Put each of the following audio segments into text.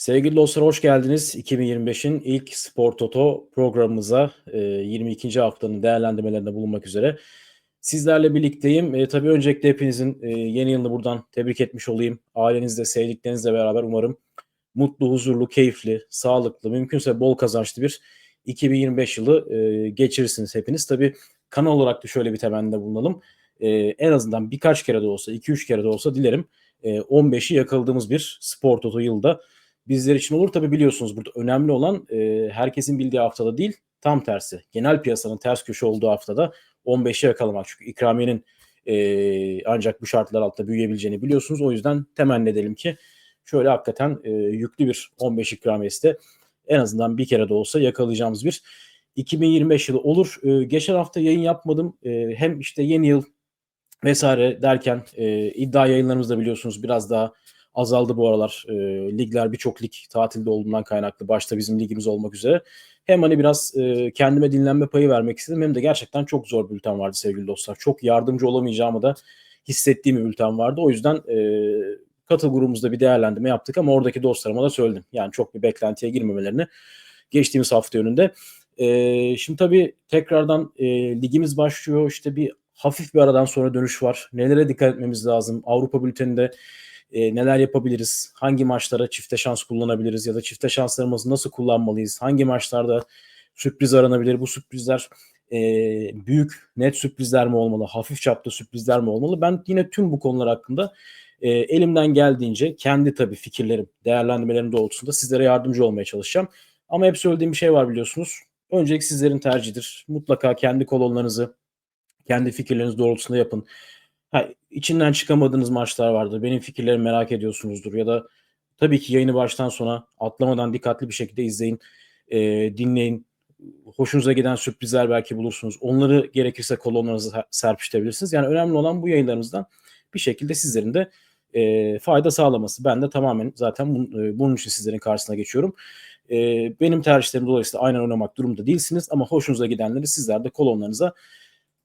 Sevgili dostlar hoş geldiniz. 2025'in ilk Spor Toto programımıza e, 22. haftanın değerlendirmelerinde bulunmak üzere. Sizlerle birlikteyim. E, tabii öncelikle hepinizin e, yeni yılını buradan tebrik etmiş olayım. Ailenizle, sevdiklerinizle beraber umarım mutlu, huzurlu, keyifli, sağlıklı, mümkünse bol kazançlı bir 2025 yılı e, geçirirsiniz hepiniz. Tabii kanal olarak da şöyle bir temennide bulunalım. E, en azından birkaç kere de olsa, 2-3 kere de olsa dilerim e, 15'i yakaladığımız bir Spor Toto yılda bizler için olur. Tabi biliyorsunuz burada önemli olan e, herkesin bildiği haftada değil tam tersi. Genel piyasanın ters köşe olduğu haftada 15'i yakalamak. Çünkü ikramiyenin e, ancak bu şartlar altında büyüyebileceğini biliyorsunuz. O yüzden temenni edelim ki şöyle hakikaten e, yüklü bir 15 ikramiyesi de en azından bir kere de olsa yakalayacağımız bir 2025 yılı olur. E, geçen hafta yayın yapmadım. E, hem işte yeni yıl vesaire derken e, iddia yayınlarımızda biliyorsunuz biraz daha azaldı bu aralar. E, ligler birçok lig tatilde olduğundan kaynaklı. Başta bizim ligimiz olmak üzere. Hem hani biraz e, kendime dinlenme payı vermek istedim hem de gerçekten çok zor bülten vardı sevgili dostlar. Çok yardımcı olamayacağımı da hissettiğim bir bülten vardı. O yüzden e, katıl grubumuzda bir değerlendirme yaptık ama oradaki dostlarıma da söyledim. Yani çok bir beklentiye girmemelerini geçtiğimiz hafta yönünde. E, şimdi tabii tekrardan e, ligimiz başlıyor. İşte bir hafif bir aradan sonra dönüş var. Nelere dikkat etmemiz lazım? Avrupa bülteninde e, neler yapabiliriz? Hangi maçlara çifte şans kullanabiliriz ya da çifte şanslarımızı nasıl kullanmalıyız? Hangi maçlarda sürpriz aranabilir? Bu sürprizler e, büyük, net sürprizler mi olmalı? Hafif çapta sürprizler mi olmalı? Ben yine tüm bu konular hakkında e, elimden geldiğince kendi tabii fikirlerim, değerlendirmelerim doğrultusunda sizlere yardımcı olmaya çalışacağım. Ama hep söylediğim bir şey var biliyorsunuz. Öncelik sizlerin tercihidir. Mutlaka kendi kolonlarınızı, kendi fikirleriniz doğrultusunda yapın. Ha, içinden çıkamadığınız maçlar vardır. Benim fikirlerimi merak ediyorsunuzdur ya da tabii ki yayını baştan sona atlamadan dikkatli bir şekilde izleyin, e, dinleyin. Hoşunuza giden sürprizler belki bulursunuz. Onları gerekirse kolonlarınıza serpiştirebilirsiniz. Yani önemli olan bu yayınlarımızdan bir şekilde sizlerin de e, fayda sağlaması. Ben de tamamen zaten bun, e, bunun için sizlerin karşısına geçiyorum. E, benim tercihlerim dolayısıyla aynen oynamak durumda değilsiniz ama hoşunuza gidenleri sizler de kolonlarınıza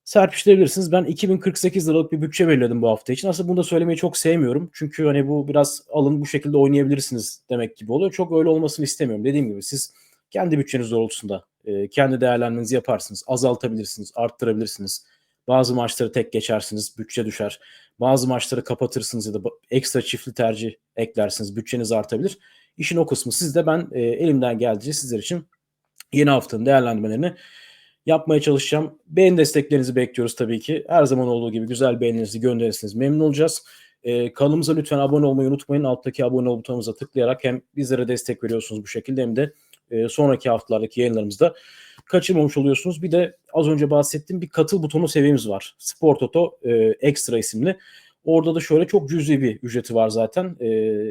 serpiştirebilirsiniz. Ben 2048 liralık bir bütçe belirledim bu hafta için. Aslında bunu da söylemeyi çok sevmiyorum. Çünkü hani bu biraz alın bu şekilde oynayabilirsiniz demek gibi oluyor. Çok öyle olmasını istemiyorum. Dediğim gibi siz kendi bütçeniz doğrultusunda e, kendi değerlendirmenizi yaparsınız. Azaltabilirsiniz, arttırabilirsiniz. Bazı maçları tek geçersiniz, bütçe düşer. Bazı maçları kapatırsınız ya da ekstra çiftli tercih eklersiniz, bütçeniz artabilir. İşin o kısmı sizde ben e, elimden geldiğince sizler için yeni haftanın değerlendirmelerini yapmaya çalışacağım. Beğeni desteklerinizi bekliyoruz tabii ki. Her zaman olduğu gibi güzel beğeninizi gönderirsiniz. Memnun olacağız. Ee, kanalımıza lütfen abone olmayı unutmayın. Alttaki abone ol butonumuza tıklayarak hem bizlere destek veriyorsunuz bu şekilde hem de e, sonraki haftalardaki yayınlarımızda kaçırmamış oluyorsunuz. Bir de az önce bahsettiğim bir katıl butonu seviyemiz var. Spor Toto e, Extra isimli. Orada da şöyle çok cüzi bir ücreti var zaten. E,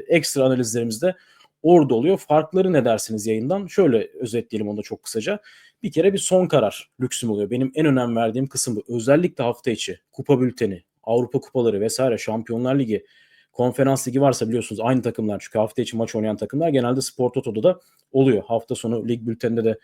ekstra analizlerimizde orada oluyor. Farkları ne dersiniz yayından? Şöyle özetleyelim onu da çok kısaca bir kere bir son karar lüksüm oluyor. Benim en önem verdiğim kısım bu. Özellikle hafta içi kupa bülteni, Avrupa kupaları vesaire, Şampiyonlar Ligi, Konferans Ligi varsa biliyorsunuz aynı takımlar çünkü hafta içi maç oynayan takımlar genelde Spor Toto'da da oluyor. Hafta sonu lig bülteninde de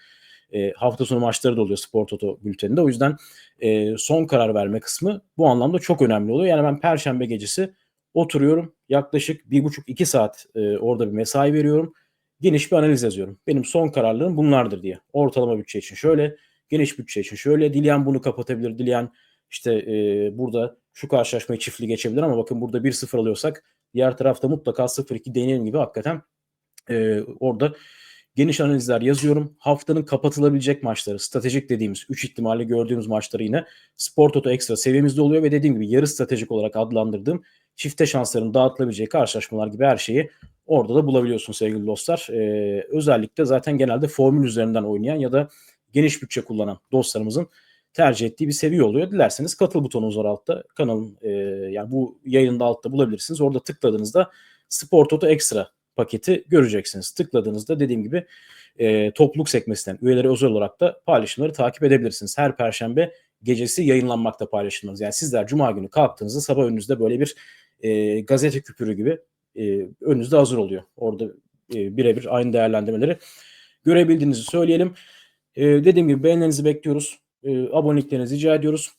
e, hafta sonu maçları da oluyor Spor Toto bülteninde. O yüzden e, son karar verme kısmı bu anlamda çok önemli oluyor. Yani ben perşembe gecesi oturuyorum yaklaşık bir buçuk iki saat e, orada bir mesai veriyorum geniş bir analiz yazıyorum. Benim son kararlarım bunlardır diye. Ortalama bütçe için şöyle, geniş bütçe için şöyle. Dileyen bunu kapatabilir, dileyen işte e, burada şu karşılaşmayı çiftli geçebilir ama bakın burada 1-0 alıyorsak diğer tarafta mutlaka 0-2 deneyelim gibi hakikaten e, orada geniş analizler yazıyorum. Haftanın kapatılabilecek maçları, stratejik dediğimiz 3 ihtimalle gördüğümüz maçları yine Spor Toto Extra seviyemizde oluyor ve dediğim gibi yarı stratejik olarak adlandırdığım çifte şansların dağıtılabileceği karşılaşmalar gibi her şeyi orada da bulabiliyorsun sevgili dostlar. Ee, özellikle zaten genelde formül üzerinden oynayan ya da geniş bütçe kullanan dostlarımızın tercih ettiği bir seviye oluyor. Dilerseniz katıl butonumuz var altta. Kanalın e, yani bu yayında altta bulabilirsiniz. Orada tıkladığınızda Spor Toto Extra paketi göreceksiniz. Tıkladığınızda dediğim gibi e, topluluk sekmesinden üyeleri özel olarak da paylaşımları takip edebilirsiniz. Her perşembe gecesi yayınlanmakta paylaşımlarınız. Yani sizler cuma günü kalktığınızda sabah önünüzde böyle bir e, gazete küpürü gibi e, önünüzde hazır oluyor. Orada e, birebir aynı değerlendirmeleri görebildiğinizi söyleyelim. E, dediğim gibi beğenilerinizi bekliyoruz. E, aboneliklerinizi rica ediyoruz.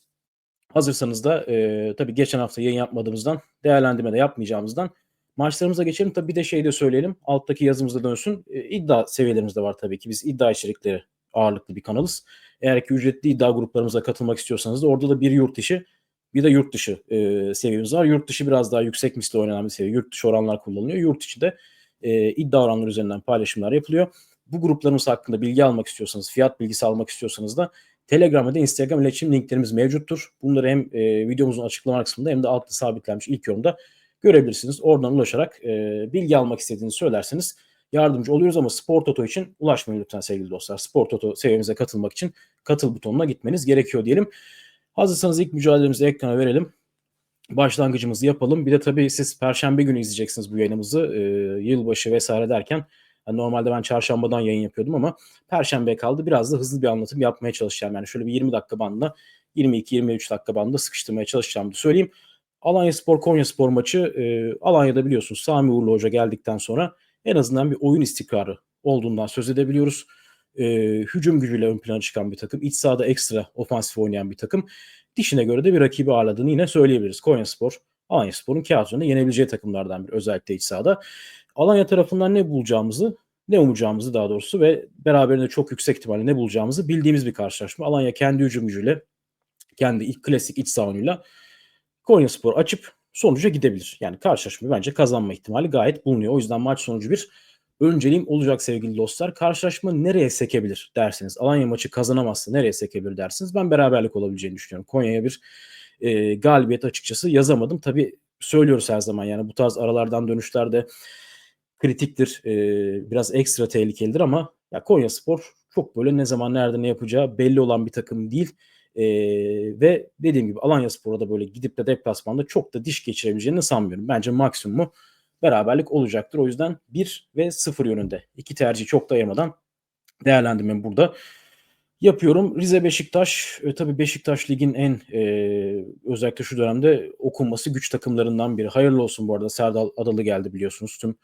Hazırsanız da e, tabii geçen hafta yayın yapmadığımızdan, değerlendirme de yapmayacağımızdan Maçlarımıza geçelim. Tabii bir de şey de söyleyelim. Alttaki yazımızda dönsün. E, iddia seviyelerimiz de var tabii ki. Biz iddia içerikleri ağırlıklı bir kanalız. Eğer ki ücretli iddia gruplarımıza katılmak istiyorsanız da orada da bir yurt dışı bir de yurt dışı e, seviyemiz var. Yurt dışı biraz daha yüksek misli oynanan bir seviye. Yurt dışı oranlar kullanılıyor. Yurt içi de e, iddia oranları üzerinden paylaşımlar yapılıyor. Bu gruplarımız hakkında bilgi almak istiyorsanız, fiyat bilgisi almak istiyorsanız da Telegram ve de Instagram iletişim linklerimiz mevcuttur. Bunları hem e, videomuzun açıklama kısmında hem de altta sabitlenmiş ilk yorumda görebilirsiniz. Oradan ulaşarak e, bilgi almak istediğinizi söylerseniz yardımcı oluyoruz ama Spor Toto için ulaşmayın lütfen sevgili dostlar. Spor Toto seviyemize katılmak için katıl butonuna gitmeniz gerekiyor diyelim. Hazırsanız ilk mücadelemizi ekrana verelim. Başlangıcımızı yapalım. Bir de tabii siz Perşembe günü izleyeceksiniz bu yayınımızı. E, yılbaşı vesaire derken yani normalde ben çarşambadan yayın yapıyordum ama perşembe kaldı. Biraz da hızlı bir anlatım yapmaya çalışacağım. Yani şöyle bir 20 dakika bandında 22-23 dakika bandında sıkıştırmaya çalışacağımı söyleyeyim. Alanya Spor Konya Spor maçı e, Alanya'da biliyorsunuz Sami Uğurlu Hoca geldikten sonra en azından bir oyun istikrarı olduğundan söz edebiliyoruz. E, hücum gücüyle ön plana çıkan bir takım. iç sahada ekstra ofansif oynayan bir takım. Dişine göre de bir rakibi ağırladığını yine söyleyebiliriz. Konya Spor, Alanya Spor'un kağıt üzerinde yenebileceği takımlardan bir özellikle iç sahada. Alanya tarafından ne bulacağımızı, ne umacağımızı daha doğrusu ve beraberinde çok yüksek ihtimalle ne bulacağımızı bildiğimiz bir karşılaşma. Alanya kendi hücum gücüyle, kendi ilk klasik iç savunuyla Konya Spor açıp sonuca gidebilir. Yani karşılaşmayı bence kazanma ihtimali gayet bulunuyor. O yüzden maç sonucu bir önceliğim olacak sevgili dostlar. Karşılaşma nereye sekebilir dersiniz. Alanya maçı kazanamazsa nereye sekebilir dersiniz. Ben beraberlik olabileceğini düşünüyorum. Konya'ya bir e, galibiyet açıkçası yazamadım. Tabii söylüyoruz her zaman yani bu tarz aralardan dönüşlerde kritiktir. E, biraz ekstra tehlikelidir ama ya Konya Spor çok böyle ne zaman nerede ne yapacağı belli olan bir takım değil. E, ve dediğim gibi Alanya Spor'a da böyle gidip de deplasmanda çok da diş geçirebileceğini sanmıyorum. Bence maksimumu beraberlik olacaktır. O yüzden 1 ve 0 yönünde. iki tercihi çok da ayırmadan burada yapıyorum. Rize Beşiktaş e, tabii Beşiktaş ligin en e, özellikle şu dönemde okunması güç takımlarından biri. Hayırlı olsun bu arada. Serdal Adalı geldi biliyorsunuz. Tüm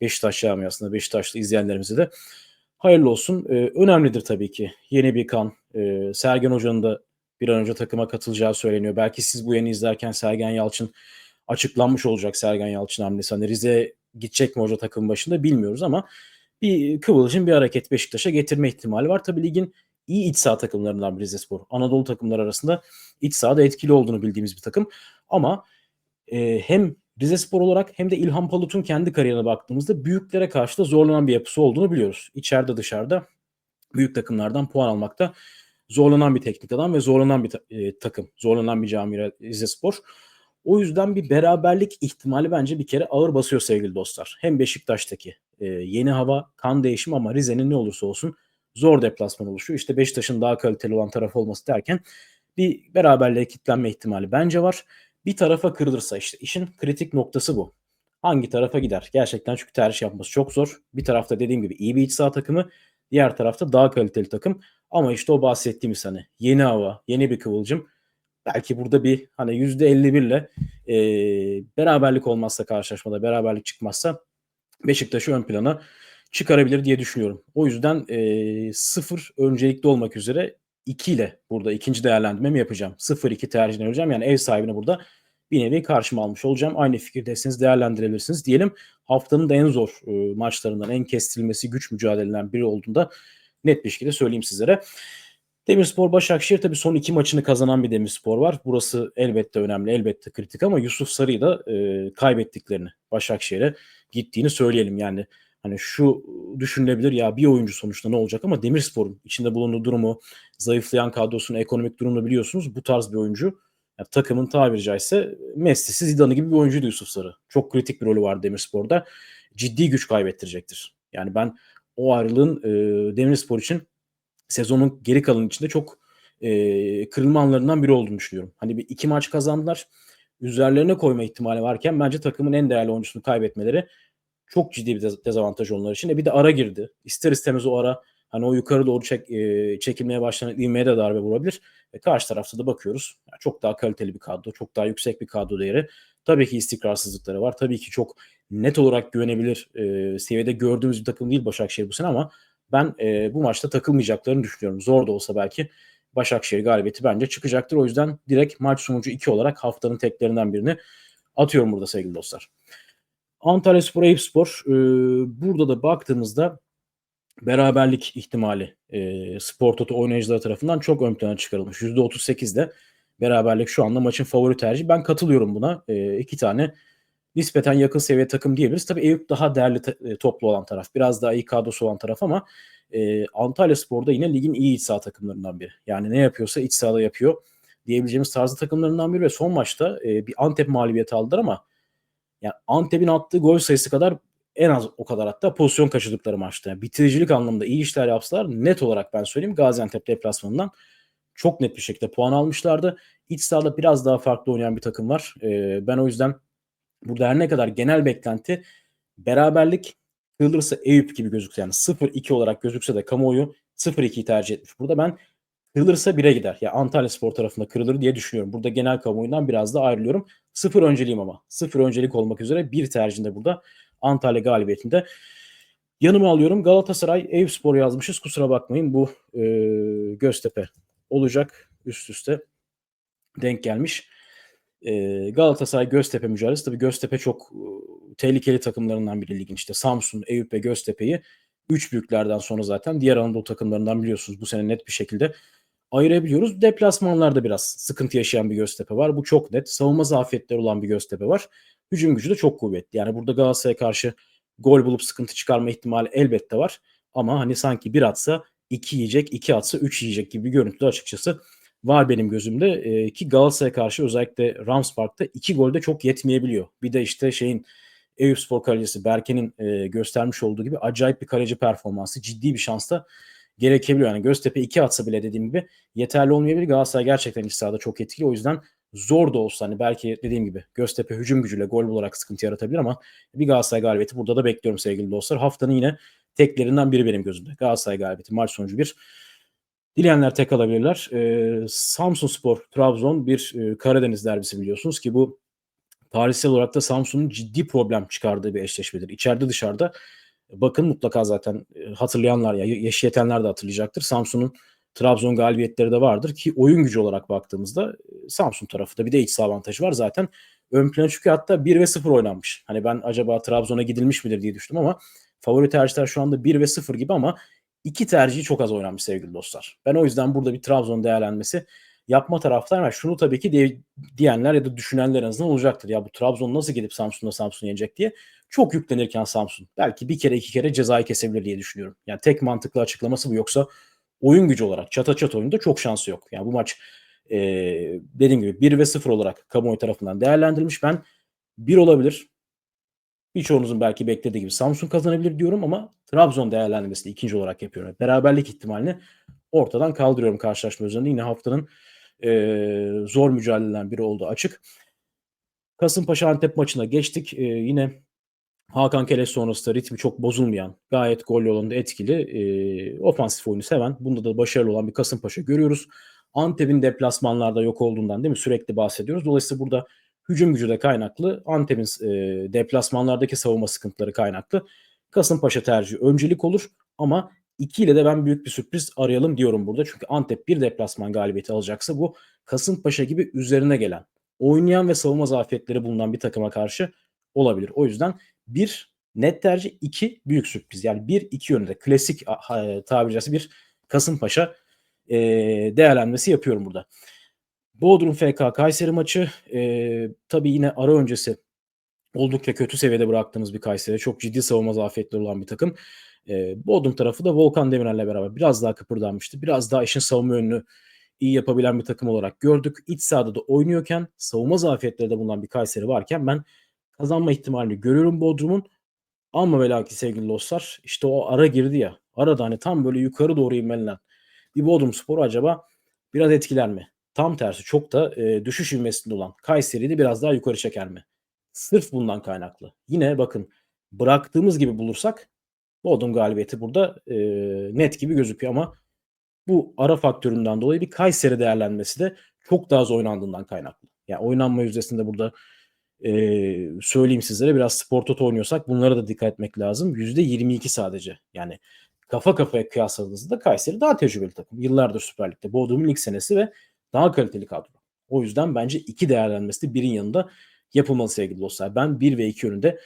Beşiktaş camiasında Beşiktaşlı izleyenlerimize de hayırlı olsun. E, önemlidir tabii ki. Yeni bir kan. E, Sergen Hoca'nın da bir an önce takıma katılacağı söyleniyor. Belki siz bu yayını izlerken Sergen Yalçın açıklanmış olacak Sergen Yalçın hamlesi. Hani Rize gidecek mi hoca takım başında bilmiyoruz ama bir kıvılcım bir hareket Beşiktaş'a getirme ihtimali var. Tabii ligin iyi iç saha takımlarından bir Rizespor. Anadolu takımlar arasında iç sahada etkili olduğunu bildiğimiz bir takım. Ama e, hem Rizespor olarak hem de İlhan Palut'un kendi kariyerine baktığımızda büyüklere karşı da zorlanan bir yapısı olduğunu biliyoruz. İçeride dışarıda büyük takımlardan puan almakta zorlanan bir teknik adam ve zorlanan bir ta- e, takım. Zorlanan bir cami Rizespor. O yüzden bir beraberlik ihtimali bence bir kere ağır basıyor sevgili dostlar. Hem Beşiktaş'taki e, yeni hava, kan değişimi ama Rize'nin ne olursa olsun zor deplasman oluşuyor. İşte Beşiktaş'ın daha kaliteli olan taraf olması derken bir beraberliğe kitlenme ihtimali bence var. Bir tarafa kırılırsa işte işin kritik noktası bu. Hangi tarafa gider? Gerçekten çünkü tercih yapması çok zor. Bir tarafta dediğim gibi iyi bir iç saha takımı, diğer tarafta daha kaliteli takım. Ama işte o bahsettiğimiz hani yeni hava, yeni bir kıvılcım. Belki burada bir hani %51 ile e, beraberlik olmazsa karşılaşmada, beraberlik çıkmazsa Beşiktaş'ı ön plana çıkarabilir diye düşünüyorum. O yüzden e, sıfır öncelikli olmak üzere 2 ile burada ikinci değerlendirmemi yapacağım. 0-2 tercihini vereceğim. Yani ev sahibine burada bir nevi karşıma almış olacağım. Aynı fikirdesiniz değerlendirebilirsiniz. Diyelim haftanın da en zor e, maçlarından, en kestirilmesi güç mücadelelerinden biri olduğunda net bir şekilde söyleyeyim sizlere. Demirspor Başakşehir tabii son iki maçını kazanan bir Demirspor var. Burası elbette önemli, elbette kritik ama Yusuf Sarı'yı da e, kaybettiklerini Başakşehir'e gittiğini söyleyelim. Yani hani şu düşünülebilir ya bir oyuncu sonuçta ne olacak ama Demirspor'un içinde bulunduğu durumu, zayıflayan kadrosunun ekonomik durumunu biliyorsunuz. Bu tarz bir oyuncu yani takımın tabiri caizse Messi'si Zidane gibi bir oyuncuydu Yusuf Sarı. Çok kritik bir rolü var Demirspor'da. Ciddi güç kaybettirecektir. Yani ben o ayrılığın e, Demirspor için sezonun geri kalan içinde çok e, kırılma anlarından biri olduğunu düşünüyorum. Hani bir iki maç kazandılar. Üzerlerine koyma ihtimali varken bence takımın en değerli oyuncusunu kaybetmeleri çok ciddi bir dezavantaj onlar için. E bir de ara girdi. İster istemez o ara hani o yukarı doğru çek, e, çekilmeye başlanan ivmeye de darbe vurabilir. E karşı tarafta da bakıyoruz. Yani çok daha kaliteli bir kadro. Çok daha yüksek bir kadro değeri. Tabii ki istikrarsızlıkları var. Tabii ki çok net olarak güvenebilir e, seviyede gördüğümüz bir takım değil Başakşehir bu sene ama ben e, bu maçta takılmayacaklarını düşünüyorum. Zor da olsa belki Başakşehir galibiyeti bence çıkacaktır. O yüzden direkt maç sonucu 2 olarak haftanın teklerinden birini atıyorum burada sevgili dostlar. Antalyaspor, Eyüpspor e, burada da baktığımızda beraberlik ihtimali e, Spor Toto oynayıcıları tarafından çok ön plana çıkarılmış. %38'de beraberlik şu anda maçın favori tercihi. Ben katılıyorum buna. E, iki tane nispeten yakın seviye takım diyebiliriz. Tabii Eyüp daha değerli e, toplu olan taraf. Biraz daha iyi kadrosu olan taraf ama e, Antalya Spor'da yine ligin iyi iç saha takımlarından biri. Yani ne yapıyorsa iç sahada yapıyor diyebileceğimiz tarzı takımlarından biri ve son maçta e, bir Antep mağlubiyeti aldılar ama yani Antep'in attığı gol sayısı kadar en az o kadar hatta pozisyon kaçırdıkları maçta. Yani bitiricilik anlamında iyi işler yapsalar net olarak ben söyleyeyim Gaziantep deplasmanından çok net bir şekilde puan almışlardı. İç sahada biraz daha farklı oynayan bir takım var. Ee, ben o yüzden burada her ne kadar genel beklenti beraberlik kırılırsa Eyüp gibi gözükse yani 0-2 olarak gözükse de kamuoyu 0-2'yi tercih etmiş. Burada ben kırılırsa 1'e gider. Ya yani Antalya Spor tarafında kırılır diye düşünüyorum. Burada genel kamuoyundan biraz da ayrılıyorum. 0 önceliğim ama. 0 öncelik olmak üzere bir tercihinde burada Antalya galibiyetinde. Yanıma alıyorum Galatasaray Eyüpspor yazmışız. Kusura bakmayın bu e, Göztepe olacak üst üste denk gelmiş. E, Galatasaray Göztepe mücadelesi. Tabii Göztepe çok e, tehlikeli takımlarından biri ligin işte. Samsun, Eyüp ve Göztepe'yi üç büyüklerden sonra zaten diğer Anadolu takımlarından biliyorsunuz bu sene net bir şekilde ayırabiliyoruz. Deplasmanlarda biraz sıkıntı yaşayan bir Göztepe var. Bu çok net. Savunma zafiyetleri olan bir Göztepe var. Hücum gücü de çok kuvvetli. Yani burada Galatasaray'a karşı gol bulup sıkıntı çıkarma ihtimali elbette var. Ama hani sanki bir atsa iki yiyecek, iki atsa üç yiyecek gibi bir görüntü açıkçası var benim gözümde. Ee, ki Galatasaray'a karşı özellikle Rams Park'ta iki golde çok yetmeyebiliyor. Bir de işte şeyin Eyüpspor kalecisi Berke'nin e, göstermiş olduğu gibi acayip bir kaleci performansı, ciddi bir şansta gerekebiliyor. Yani Göztepe iki atsa bile dediğim gibi yeterli olmayabilir. Galatasaray gerçekten iç çok etkili. O yüzden zor da olsa hani belki dediğim gibi Göztepe hücum gücüyle gol bularak sıkıntı yaratabilir ama bir Galatasaray galibiyeti burada da bekliyorum sevgili dostlar. Haftanın yine teklerinden biri benim gözümde. Galatasaray galibiyeti maç sonucu bir. Dileyenler tek alabilirler. Ee, Samsun Spor, Trabzon bir e, Karadeniz derbisi biliyorsunuz ki bu tarihsel olarak da Samsun'un ciddi problem çıkardığı bir eşleşmedir. İçeride dışarıda bakın mutlaka zaten hatırlayanlar ya yaşı yetenler de hatırlayacaktır. Samsun'un Trabzon galibiyetleri de vardır ki oyun gücü olarak baktığımızda Samsun tarafı da bir de iç saha avantajı var zaten. Ön plana çıkıyor hatta 1 ve 0 oynanmış. Hani ben acaba Trabzon'a gidilmiş midir diye düşündüm ama favori tercihler şu anda 1 ve 0 gibi ama iki tercihi çok az oynanmış sevgili dostlar. Ben o yüzden burada bir Trabzon değerlenmesi yapma taraftar var. Şunu tabii ki de, diyenler ya da düşünenler en azından olacaktır. Ya bu Trabzon nasıl gidip Samsun'da Samsun yenecek diye. Çok yüklenirken Samsun belki bir kere iki kere cezayı kesebilir diye düşünüyorum. Yani tek mantıklı açıklaması bu yoksa oyun gücü olarak çata çat oyunda çok şansı yok. Yani bu maç e, dediğim gibi 1 ve 0 olarak kamuoyu tarafından değerlendirilmiş. Ben 1 olabilir. Birçoğunuzun belki beklediği gibi Samsun kazanabilir diyorum ama Trabzon değerlendirmesini ikinci olarak yapıyorum. Beraberlik ihtimalini ortadan kaldırıyorum karşılaşma üzerinde. Yine haftanın e, zor mücadelelerinden biri oldu açık. Kasımpaşa Antep maçına geçtik. E, yine Hakan Keleş sonrası da ritmi çok bozulmayan, gayet gol yolunda etkili, e, ofansif oyunu seven, bunda da başarılı olan bir Kasımpaşa görüyoruz. Antep'in deplasmanlarda yok olduğundan değil mi sürekli bahsediyoruz. Dolayısıyla burada hücum gücü de kaynaklı, Antep'in e, deplasmanlardaki savunma sıkıntıları kaynaklı. Kasımpaşa tercihi öncelik olur ama 2 ile de ben büyük bir sürpriz arayalım diyorum burada. Çünkü Antep bir deplasman galibiyeti alacaksa bu Kasımpaşa gibi üzerine gelen, oynayan ve savunma zafiyetleri bulunan bir takıma karşı olabilir. O yüzden bir net tercih, iki büyük sürpriz. Yani bir iki yönde klasik tabiri caizse bir Kasımpaşa e, değerlenmesi yapıyorum burada. Bodrum FK Kayseri maçı e, tabii yine ara öncesi oldukça kötü seviyede bıraktığımız bir Kayseri. Çok ciddi savunma zafiyetleri olan bir takım. E, Bodrum tarafı da Volkan Demirel'le beraber biraz daha kıpırdanmıştı. Biraz daha işin savunma yönünü iyi yapabilen bir takım olarak gördük. İç sahada da oynuyorken savunma zafiyetleri de bulunan bir Kayseri varken ben kazanma ihtimalini görüyorum Bodrum'un. Ama ve sevgili dostlar işte o ara girdi ya. Arada hani tam böyle yukarı doğru inmelilen bir Bodrum Spor acaba biraz etkiler mi? Tam tersi çok da e, düşüş ivmesinde olan Kayseri'yi biraz daha yukarı çeker mi? Sırf bundan kaynaklı. Yine bakın bıraktığımız gibi bulursak Bodrum galibiyeti burada e, net gibi gözüküyor ama bu ara faktöründen dolayı bir Kayseri değerlenmesi de çok daha az oynandığından kaynaklı. Yani oynanma yüzdesinde burada e, söyleyeyim sizlere biraz spor toto oynuyorsak bunlara da dikkat etmek lazım. %22 sadece. Yani kafa kafaya kıyasladığınızda Kayseri daha tecrübeli takım. Yıllardır Süper Lig'de. Bodrum'un ilk senesi ve daha kaliteli kadro. O yüzden bence iki değerlenmesi de birin yanında yapılmalı sevgili dostlar. Ben 1 ve 2 yönünde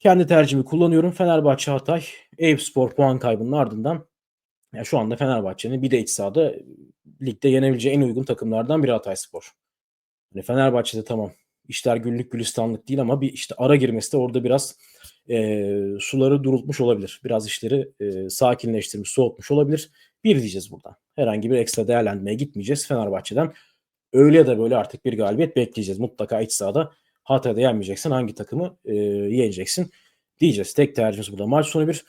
Kendi tercihimi kullanıyorum. Fenerbahçe Hatay Eyüp Spor puan kaybının ardından ya şu anda Fenerbahçe'nin bir de iç sahada ligde yenebileceği en uygun takımlardan biri Hatay Spor. Hani Fenerbahçe'de tamam işler güllük gülistanlık değil ama bir işte ara girmesi de orada biraz e, suları durultmuş olabilir. Biraz işleri e, sakinleştirmiş, soğutmuş olabilir. Bir diyeceğiz burada. Herhangi bir ekstra değerlendirmeye gitmeyeceğiz Fenerbahçe'den. Öyle ya da böyle artık bir galibiyet bekleyeceğiz. Mutlaka iç sahada Hatay'da yenmeyeceksin. Hangi takımı e, yeneceksin diyeceğiz. Tek tercihimiz burada. Maç sonu bir.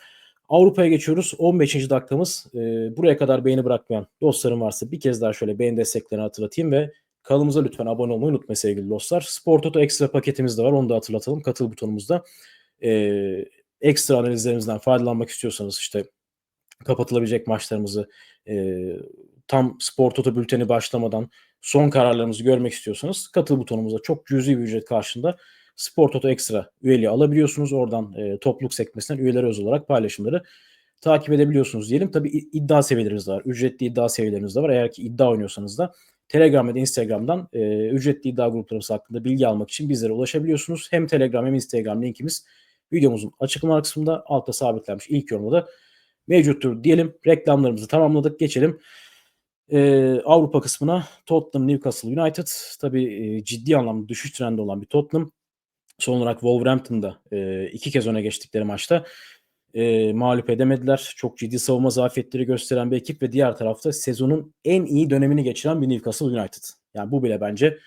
Avrupa'ya geçiyoruz. 15. dakikamız. E, buraya kadar beğeni bırakmayan dostlarım varsa bir kez daha şöyle beğeni desteklerini hatırlatayım ve kanalımıza lütfen abone olmayı unutmayın sevgili dostlar. Spor Toto ekstra paketimiz de var. Onu da hatırlatalım. Katıl butonumuzda. E, ekstra analizlerimizden faydalanmak istiyorsanız işte kapatılabilecek maçlarımızı e, tam Spor Toto bülteni başlamadan son kararlarımızı görmek istiyorsanız katıl butonumuza çok cüzi bir ücret karşında Spor Toto Extra üyeliği alabiliyorsunuz. Oradan e, topluluk sekmesinden üyeler özel olarak paylaşımları takip edebiliyorsunuz diyelim. Tabi iddia seviyelerimiz de var. Ücretli iddia seviyelerimiz de var. Eğer ki iddia oynuyorsanız da Telegram ve Instagram'dan e, ücretli iddia gruplarımız hakkında bilgi almak için bizlere ulaşabiliyorsunuz. Hem Telegram hem Instagram linkimiz videomuzun açıklama kısmında altta sabitlenmiş ilk yorumda da mevcuttur diyelim. Reklamlarımızı tamamladık. Geçelim e, Avrupa kısmına Tottenham, Newcastle United. Tabii e, ciddi anlamda düşüş trendi olan bir Tottenham. Son olarak Wolverhampton'da e, iki kez öne geçtikleri maçta e, mağlup edemediler. Çok ciddi savunma zafiyetleri gösteren bir ekip ve diğer tarafta sezonun en iyi dönemini geçiren bir Newcastle United. Yani bu bile bence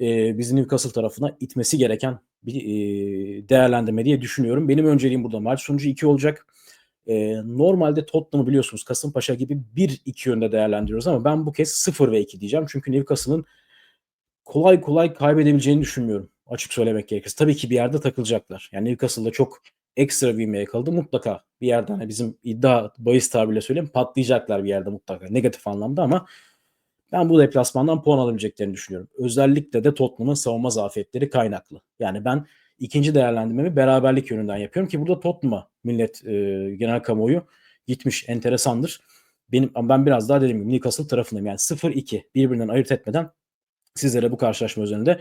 e, bizi Newcastle tarafına itmesi gereken bir e, değerlendirme diye düşünüyorum. Benim önceliğim burada maç sonucu 2 olacak. E, normalde Tottenham'ı biliyorsunuz Kasımpaşa gibi 1-2 yönde değerlendiriyoruz ama ben bu kez 0 ve 2 diyeceğim. Çünkü Newcastle'ın kolay kolay kaybedebileceğini düşünmüyorum. Açık söylemek gerekirse. Tabii ki bir yerde takılacaklar. Yani Newcastle'da çok ekstra bir yakaladı. Mutlaka bir yerden hani bizim iddia bahis tabirle söyleyeyim patlayacaklar bir yerde mutlaka. Negatif anlamda ama ben bu deplasmandan puan alabileceklerini düşünüyorum. Özellikle de Tottenham'ın savunma zafiyetleri kaynaklı. Yani ben ikinci değerlendirmemi beraberlik yönünden yapıyorum ki burada Tottenham'a millet e, genel kamuoyu gitmiş enteresandır. Benim ben biraz daha dediğim gibi Newcastle tarafındayım. Yani 0-2 birbirinden ayırt etmeden sizlere bu karşılaşma üzerinde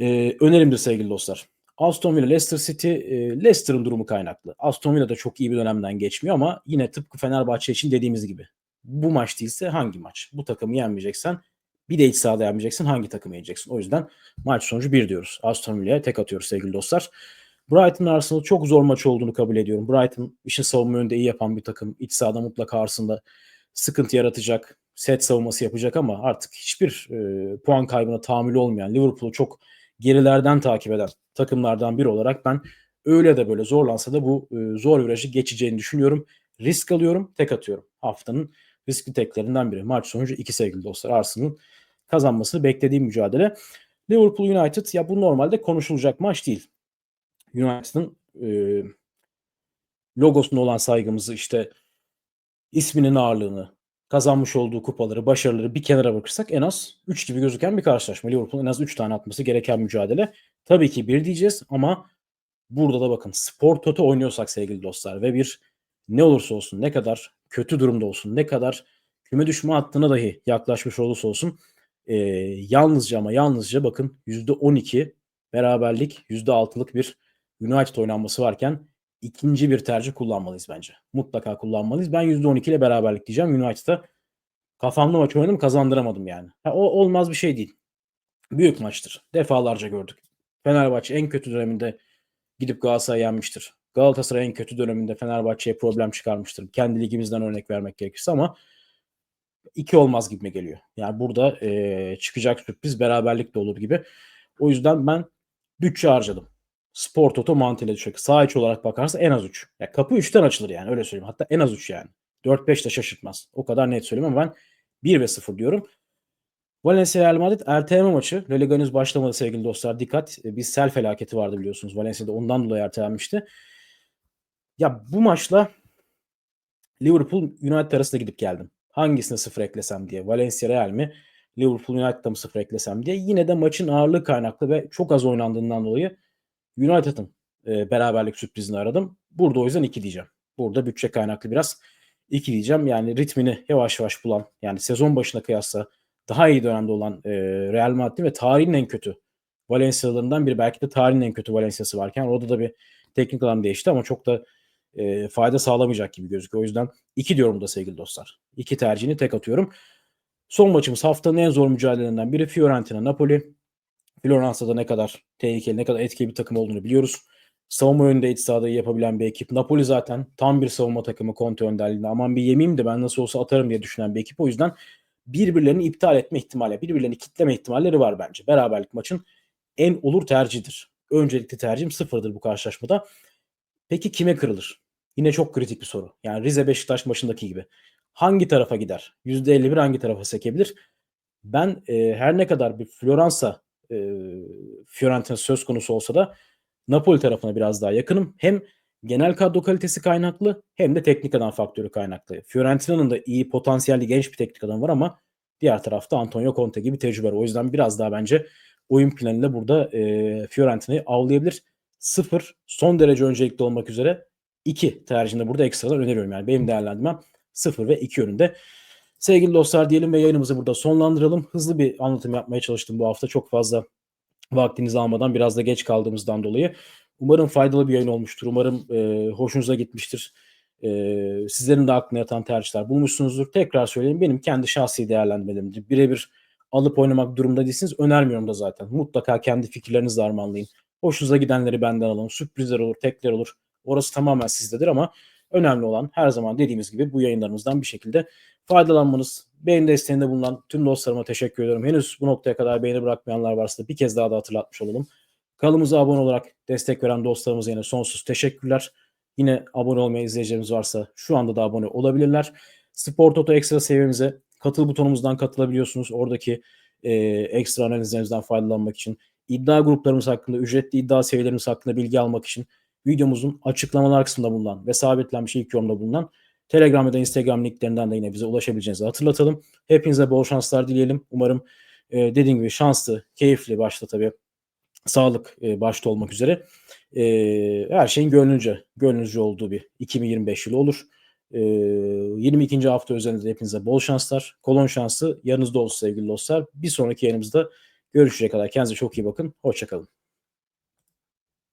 e, önerimdir sevgili dostlar. Aston Villa Leicester City e, Leicester'ın durumu kaynaklı. Aston Villa da çok iyi bir dönemden geçmiyor ama yine tıpkı Fenerbahçe için dediğimiz gibi bu maç değilse hangi maç? Bu takımı yenmeyeceksen bir de iç sahada yenmeyeceksin hangi takımı yeneceksin? O yüzden maç sonucu 1 diyoruz. Aston Villa'ya tek atıyoruz sevgili dostlar. Brighton Arsenal çok zor maç olduğunu kabul ediyorum. Brighton işin savunma yönünde iyi yapan bir takım. İç sahada mutlaka Arsenal'da sıkıntı yaratacak. Set savunması yapacak ama artık hiçbir e, puan kaybına tahammülü olmayan Liverpool'u çok gerilerden takip eden takımlardan biri olarak ben öyle de böyle zorlansa da bu e, zor virajı geçeceğini düşünüyorum. Risk alıyorum, tek atıyorum. Haftanın riskli teklerinden biri. Maç sonucu iki sevgili dostlar. Arsenal'ın kazanmasını beklediğim mücadele. Liverpool United ya bu normalde konuşulacak maç değil. United'ın e, logosuna olan saygımızı işte isminin ağırlığını, kazanmış olduğu kupaları, başarıları bir kenara bırakırsak en az 3 gibi gözüken bir karşılaşma. Liverpool'un en az 3 tane atması gereken mücadele. Tabii ki bir diyeceğiz ama burada da bakın spor toto oynuyorsak sevgili dostlar ve bir ne olursa olsun ne kadar kötü durumda olsun ne kadar küme düşme hattına dahi yaklaşmış olursa olsun e, yalnızca ama yalnızca bakın %12 beraberlik %6'lık bir United oynanması varken ikinci bir tercih kullanmalıyız bence. Mutlaka kullanmalıyız. Ben %12 ile beraberlik diyeceğim. United'a kafamda maç oynadım kazandıramadım yani. Ha, o olmaz bir şey değil. Büyük maçtır. Defalarca gördük. Fenerbahçe en kötü döneminde gidip Galatasaray'ı yenmiştir. Galatasaray en kötü döneminde Fenerbahçe'ye problem çıkarmıştır. Kendi ligimizden örnek vermek gerekirse ama iki olmaz gibi geliyor. Yani burada e, çıkacak sürpriz beraberlik de olur gibi. O yüzden ben bütçe harcadım. Spor Toto mantığıyla düşecek. Sağ iç olarak bakarsa en az 3. Ya kapı 3'ten açılır yani öyle söyleyeyim. Hatta en az 3 yani. 4-5 de şaşırtmaz. O kadar net söyleyeyim ama ben 1 ve 0 diyorum. Valencia Real Madrid erteleme maçı. La Liga henüz başlamadı sevgili dostlar. Dikkat. Bir sel felaketi vardı biliyorsunuz. Valencia'da ondan dolayı ertelenmişti. Ya bu maçla Liverpool United arasında gidip geldim. Hangisine sıfır eklesem diye. Valencia Real mi? Liverpool United'a mı sıfır eklesem diye. Yine de maçın ağırlığı kaynaklı ve çok az oynandığından dolayı United'ın e, beraberlik sürprizini aradım. Burada o yüzden 2 diyeceğim. Burada bütçe kaynaklı biraz 2 diyeceğim. Yani ritmini yavaş yavaş bulan yani sezon başına kıyasla daha iyi dönemde olan e, Real Madrid ve tarihin en kötü Valencia'larından biri belki de tarihin en kötü Valencia'sı varken orada da bir Teknik adam değişti ama çok da e, fayda sağlamayacak gibi gözüküyor. O yüzden 2 diyorum da sevgili dostlar. 2 tercihini tek atıyorum. Son maçımız haftanın en zor mücadelelerinden biri Fiorentina Napoli. Floransa'da ne kadar tehlikeli, ne kadar etkili bir takım olduğunu biliyoruz. Savunma yönünde iç sahada yapabilen bir ekip. Napoli zaten tam bir savunma takımı Conte önderliğinde. Aman bir yemeyeyim de ben nasıl olsa atarım diye düşünen bir ekip. O yüzden birbirlerini iptal etme ihtimali, birbirlerini kitleme ihtimalleri var bence. Beraberlik maçın en olur tercihidir. Öncelikli tercihim sıfırdır bu karşılaşmada. Peki kime kırılır? Yine çok kritik bir soru. Yani Rize Beşiktaş maçındaki gibi. Hangi tarafa gider? %51 hangi tarafa sekebilir? Ben e, her ne kadar bir Floransa e, Fiorentina söz konusu olsa da Napoli tarafına biraz daha yakınım. Hem genel kadro kalitesi kaynaklı hem de teknik adam faktörü kaynaklı. Fiorentina'nın da iyi potansiyelli genç bir teknik adam var ama diğer tarafta Antonio Conte gibi tecrübe var. O yüzden biraz daha bence oyun planıyla burada e, Fiorentina'yı avlayabilir. Sıfır son derece öncelikli olmak üzere iki tercihinde burada ekstradan öneriyorum. Yani benim değerlendirmem 0 ve 2 yönünde. Sevgili dostlar diyelim ve yayınımızı burada sonlandıralım. Hızlı bir anlatım yapmaya çalıştım bu hafta. Çok fazla vaktinizi almadan biraz da geç kaldığımızdan dolayı. Umarım faydalı bir yayın olmuştur. Umarım e, hoşunuza gitmiştir. E, sizlerin de aklına yatan tercihler bulmuşsunuzdur. Tekrar söyleyeyim benim kendi şahsi değerlendirmelerimdir. Birebir alıp oynamak durumda değilsiniz. Önermiyorum da zaten. Mutlaka kendi fikirlerinizi armağanlayın. Hoşunuza gidenleri benden alın. Sürprizler olur, tekler olur. Orası tamamen sizdedir ama önemli olan her zaman dediğimiz gibi bu yayınlarımızdan bir şekilde faydalanmanız. Beğeni desteğinde bulunan tüm dostlarıma teşekkür ediyorum. Henüz bu noktaya kadar beğeni bırakmayanlar varsa da bir kez daha da hatırlatmış olalım. Kanalımıza abone olarak destek veren dostlarımıza yine sonsuz teşekkürler. Yine abone olmayan izleyicilerimiz varsa şu anda da abone olabilirler. Spor Toto Ekstra seviyemize katıl butonumuzdan katılabiliyorsunuz. Oradaki e, ekstra analizlerimizden faydalanmak için. iddia gruplarımız hakkında, ücretli iddia seviyelerimiz hakkında bilgi almak için videomuzun açıklamalar kısmında bulunan ve sabitlenmiş ilk yorumda bulunan Telegram ya da Instagram linklerinden de yine bize ulaşabileceğinizi hatırlatalım. Hepinize bol şanslar dileyelim. Umarım e, dediğim gibi şanslı, keyifli başta tabii sağlık e, başta olmak üzere e, her şeyin gönlünce, gönlünüzce olduğu bir 2025 yılı olur. E, 22. hafta üzerinde de hepinize bol şanslar. Kolon şansı yanınızda olsun sevgili dostlar. Bir sonraki yayınımızda görüşecek kadar kendinize çok iyi bakın. Hoşçakalın.